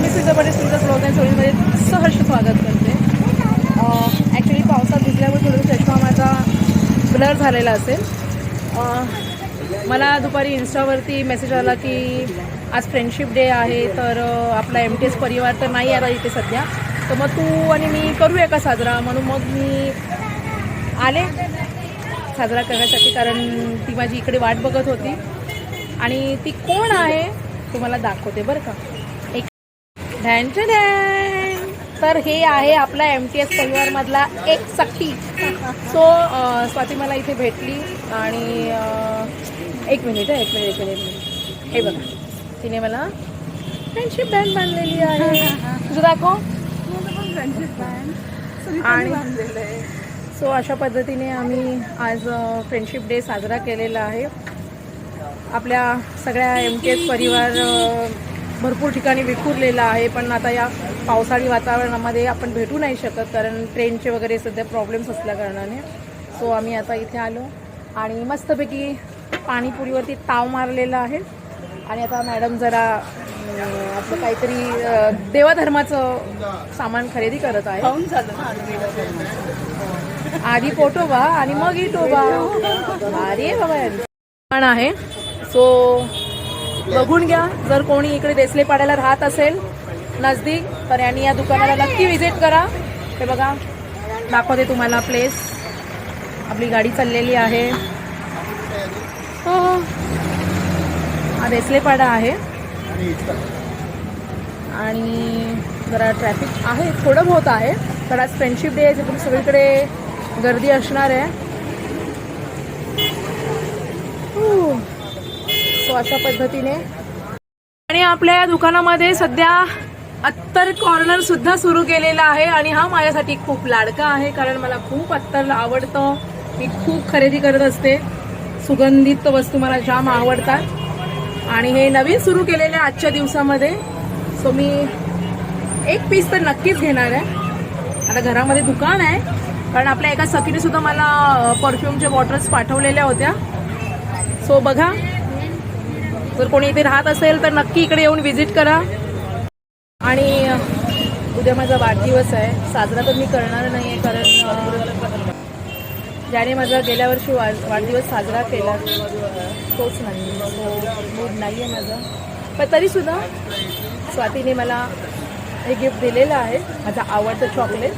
मी सुद्धापणे बरेच तुमचं blog and सोडीमध्ये सहर्ष स्वागत करते. ॲक्च्युली पावसात भिजल्यामुळे थोडं चष्मा माझा ब्लर झालेला असेल. मला दुपारी इन्स्टावरती मेसेज आला की आज फ्रेंडशिप डे आहे तर आपला एम टी एस परिवार तर नाही आला इथे सध्या. तर मग तू आणि मी करूया का साजरा? म्हणून मग मी आले साजरा करण्यासाठी कारण ती माझी इकडे वाट बघत होती. आणि ती कोण आहे तुम्हाला दाखवते बरं का. ढॅन तर हे आहे आपला एम टी एस परिवारमधला एक सखी. सो स्वाती मला इथे भेटली आणि एक मिनिट आहे एक मिनिट एक मिनिट हे बघा. तिने मला फ्रेंडशिप बँड बांधलेली आहे. तुझं दाखव. आणि सो अशा पद्धतीने आम्ही आज फ्रेंडशिप डे साजरा केलेला आहे. आपल्या सगळ्या एम टी एस परिवार भरपूर ठिकाणी विखुरलेला आहे पण आता या पावसाळी वातावरणामध्ये आपण भेटू नाही शकत कारण ट्रेनचे वगैरे सध्या प्रॉब्लेम्स असल्या कारणाने. सो आम्ही आता इथे आलो आणि मस्तपैकी पाणीपुरीवरती ताव मारलेला आहे. आणि आता मॅडम जरा आपलं काहीतरी देवाधर्माचं सामान खरेदी करत आहे आधी पोटोबा आणि मग इटोबा अरे बाबा. पण आहे. सो बघून घ्या. जर कोणी इकडे देसले पाड्याला राहत असेल नजदीक तर यांनी या दुकानाला नक्की व्हिजिट करा. हे बघा दाखवते तुम्हाला प्लेस आपली गाडी चाललेली आहे. हो, हो हा. देसलेपाडा आहे. आणि जरा ट्रॅफिक आहे थोडं बहुत आहे तर आज फ्रेंडशिप डे आहे सगळीकडे गर्दी असणार आहे. सो अशा पद्धतीने. आणि आपल्या या दुकानामध्ये सध्या अत्तर कॉर्नर सुद्धा सुरू केलेला आहे आणि हा माझ्यासाठी खूप लाडका आहे कारण मला खूप अत्तर आवडतं. मी खूप खरेदी करत असते. सुगंधित वस्तू मला जाम आवडतात. आणि हे नवीन सुरू केलेले आहे आजच्या दिवसामध्ये सो मी एक पीस तर नक्कीच घेणार आहे. आता घरामध्ये दुकान आहे कारण आपल्या एका सखीने सुद्धा मला परफ्यूमच्या बॉटल्स पाठवलेल्या होत्या. सो बघा जर कोणी इथे राहत असेल तर नक्की इकडे येऊन व्हिजिट करा. आणि उद्या माझा वाढदिवस आहे. साजरा तर मी करणार नाही आहे कारण ज्याने माझा गेल्या वर्षी वाढ वाढदिवस साजरा केला तोच नाही. मूड नाही आहे माझा. पण तरीसुद्धा स्वातीने मला हे गिफ्ट दिलेलं आहे. माझं आवडतं चॉकलेट